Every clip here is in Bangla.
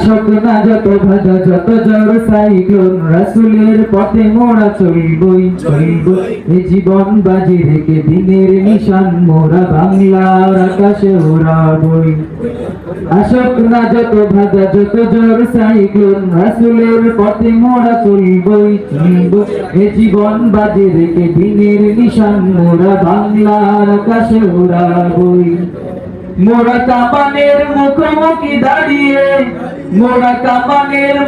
আসক না যত ভাজা যত জ্বর সাইক্লোন রাসুলের পথে মোরা চলবই চলবই। এ জীবন বাজি রেখে দিনের নিশান মোরা বাংলার আকাশে ওড়াবই আসক না যত ভাজা যত জ্বর সাইক্লোন রাসুলের পথে মোরা চলবই চলবই। এ জীবন বাজি রেখে দিনের নিশান মোরা বাংলার আকাশে ওড়াবই মোরা কামানের মুখোমুখি দাঁড়িয়ে মোরা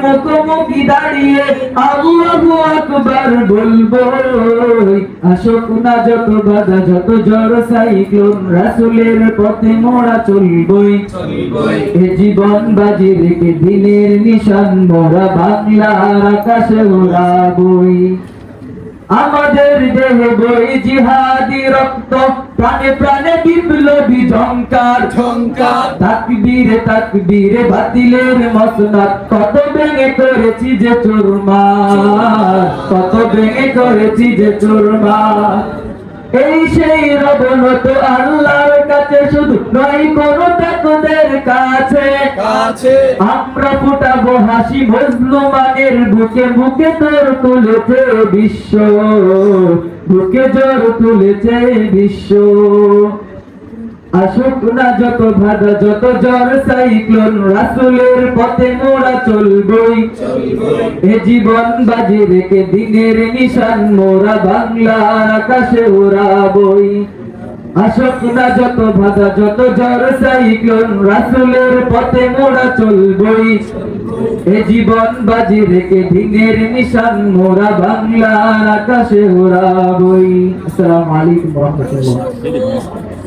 মুখোমুখি দাঁড়িয়ে আকবার বলব আসক না যত বাধা যত জ্বর সাইক্লোন রাসুলের পথে মোরা চলবই। এ জীবন বাজি রেখে দিনের নিশান? মোরা বাংলার আকাশে ওড়াবই আমাদের দেহ বই জিহাদি রক্ত প্রাণে প্রাণে বিপ্লবী ঝঙ্কার ঝঙ্কার তাকবীরে তাকবীরে বাতিলের মসনাদ। কত ভেঙে করেছি যে চুরমার। কত ভেঙে করেছি যে চুরমার। এই সেই রবনত আল্লাহর কাছে শুধু নয় কোন তাকদের কাছে। কাছে আমরা ফুটাবো হাসি মজলুমানের বুকে বুকে তোর তুলেছে বিশ্ব। বুকে জোর তুলেছে বিশ্ব। আসুক না যত ভাদা যত জ্বর সাইক্লোন রাসুলের পথে মোরা চলবই। এ জীবন বাজি রেখে দিনের নিশান মোরা বাংলার আকাশে ওড়াবই আসক না যত ভাজা যত জ্বর, সাইক্লোন, রাসুলের পথে মোড়া চলবই। এ জীবন বাজি রেখে দিনের নিশান, মোরা বাংলার আকাশে ওড়াবই আসসালামু আলাইকুম ওয়া রাহমাতুল্লাহ।